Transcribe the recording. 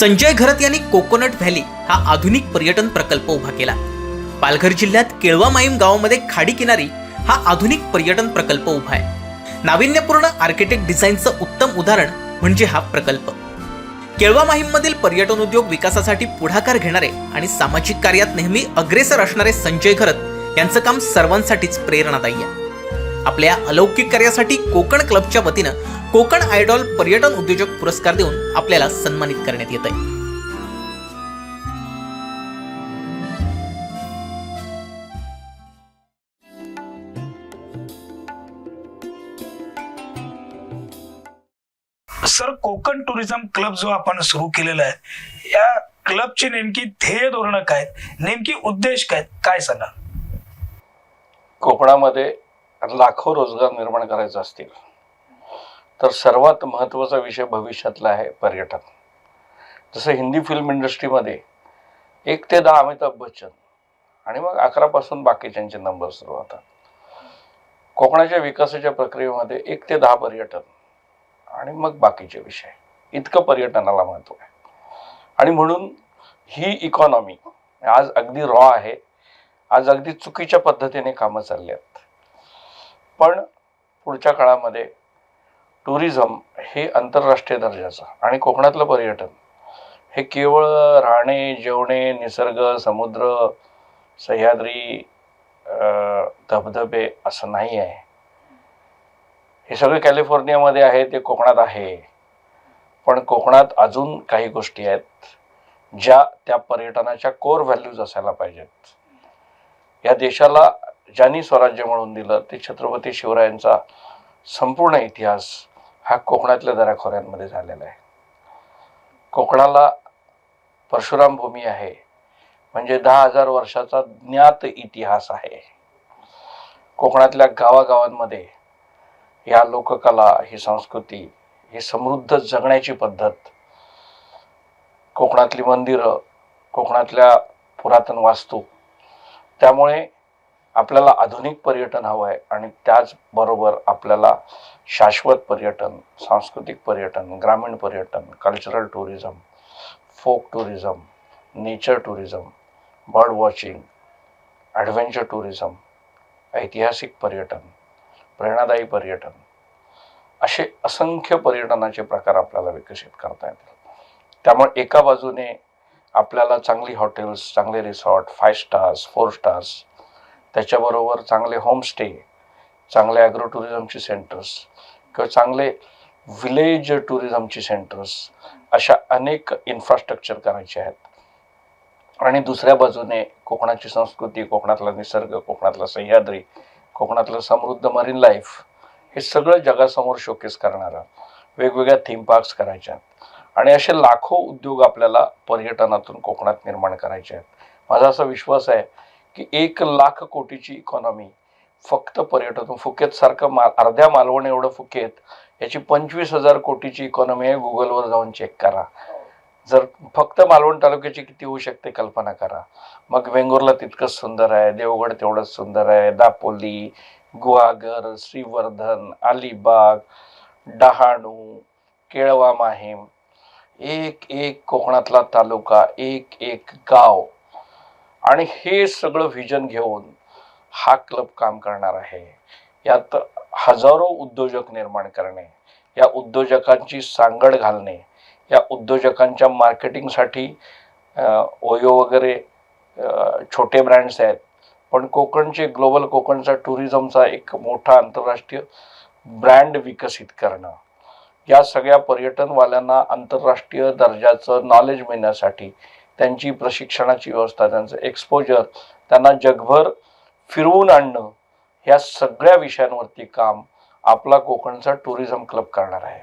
संजय घरत यांनी coconut valley हा आधुनिक पर्यटन प्रकल्प उभा केला. पालघर जिल्ह्यात केळवा माईम गावामध्ये खाडी किनारी हा आधुनिक पर्यटन प्रकल्प उभा आहे. नाविन्यपूर्ण आर्किटेक्ट डिझाईनचं उत्तम उदाहरण म्हणजे हा प्रकल्प. केळवा माहीममधील पर्यटन उद्योग विकासासाठी पुढाकार घेणारे आणि सामाजिक कार्यात नेहमी अग्रेसर असणारे संजय घरत यांचं काम सर्वांसाठीच प्रेरणादायी आहे. आपल्या अलौकिक कार्यासाठी कोकण क्लबच्या वतीनं कोकण आयडॉल पर्यटन उद्योजक पुरस्कार देऊन आपल्याला सन्मानित करण्यात येत आहे सर कोकण टुरिझम क्लब जो आपण सुरू केलेला आहे या क्लबची नेमकी ध्येय धोरणं काय? नेमकी उद्देश काय? काय सांगा कोकणामध्ये लाखो रोजगार निर्माण करायचे असतील. तर सर्वात महत्त्वाचा विषय भविष्यातला आहे पर्यटन. जसं हिंदी फिल्म इंडस्ट्रीमध्ये एक ते दहा अमिताभ बच्चन आणि मग अकरापासून बाकीच्यांचे नंबर सुरू होतात. कोकणाच्या विकासाच्या प्रक्रियेमध्ये एक ते दहा पर्यटन आणि मग बाकीचे विषय. इतकं पर्यटनाला महत्त्व आहे. आणि म्हणून ही इकॉनॉमी आज अगदी रॉ आहे. आज अगदी चुकीच्या पद्धतीने कामं चालली आहेत. पण पुढच्या काळामध्ये टुरिझम हे आंतरराष्ट्रीय दर्जाचं आणि कोकणातलं पर्यटन हे केवळ राहणे जेवणे निसर्ग समुद्र सह्याद्री धबधबे असं नाही आहे. हे सगळे कॅलिफोर्नियामध्ये आहे ते कोकणात आहे. पण कोकणात अजून काही गोष्टी आहेत ज्या त्या पर्यटनाच्या कोर व्हॅल्यूज असायला पाहिजेत. या देशाला ज्यांनी स्वराज्य म्हणून दिलं ते छत्रपती शिवरायांचा संपूर्ण इतिहास हा कोकणातल्या दराखोऱ्यांमध्ये झालेला आहे. कोकणाला परशुराम भूमी आहे म्हणजे दहा हजार वर्षाचा ज्ञात इतिहास आहे. कोकणातल्या गावागावांमध्ये या लोककला ही संस्कृती ही समृद्ध जगण्याची पद्धत कोकणातली मंदिरं कोकणातल्या पुरातन वास्तू त्यामुळे आपल्याला आधुनिक पर्यटन हवं आहे आणि त्याचबरोबर आपल्याला शाश्वत पर्यटन सांस्कृतिक पर्यटन ग्रामीण पर्यटन cultural tourism folk tourism nature tourism bird watching adventure tourism ऐतिहासिक पर्यटन प्रेरणादायी पर्यटन असे असंख्य पर्यटनाचे प्रकार आपल्याला विकसित करता येतील. त्यामुळे एका बाजूने आपल्याला चांगली हॉटेल्स चांगले resort five stars four stars त्याच्याबरोबर चांगले होमस्टे चांगले ॲग्रो टुरिझमची सेंटर्स किंवा चांगले विलेज टुरिझमची सेंटर्स अशा अनेक इन्फ्रास्ट्रक्चर करायचे आहेत. आणि दुसऱ्या बाजूने कोकणाची संस्कृती कोकणातला निसर्ग कोकणातला सह्याद्री कोकणातलं समृद्ध मरीन लाईफ हे सगळं जगासमोर शोकेस करणारं वेगवेगळ्या थीम पार्क्स करायच्या आहेत. आणि असे लाखो उद्योग आपल्याला पर्यटनातून कोकणात निर्माण करायचे आहेत. माझा असा विश्वास आहे की एक लाख कोटीची इकॉनॉमी फक्त पर्यटन फुकेत सारखं मा अर्ध्या मालवण एवढं फुकेत याची पंचवीस हजार कोटीची इकॉनॉमी आहे गुगलवर जाऊन चेक करा. जर फक्त मालवण तालुक्याची किती होऊ शकते कल्पना करा. मग वेंगुर्ला तितकंच सुंदर आहे देवगड तेवढंच सुंदर आहे दापोली गुहागर श्रीवर्धन अलिबाग डहाणू केळवा माहीम एक एक कोकणातला तालुका एक एक गाव. आणि हे सगळं व्हिजन घेऊन हा क्लब काम करणार आहे. यात हजारो उद्योजक निर्माण करणे या उद्योजकांची सांगड घालणे या उद्योजकांच्या मार्केटिंगसाठी ओयो वगैरे छोटे ब्रँड्स आहेत. पण कोकणचे ग्लोबल कोकणचा टुरिझमचा एक मोठा आंतरराष्ट्रीय ब्रँड विकसित करणं या सगळ्या पर्यटनवाल्यांना आंतरराष्ट्रीय दर्जाचं नॉलेज मिळण्यासाठी त्यांची प्रशिक्षणाची व्यवस्था त्यांचं एक्सपोजर त्यांना जगभर फिरवून आणणं ह्या सगळ्या विषयांवरती काम आपला कोकणचा टुरिझम क्लब करणार आहे.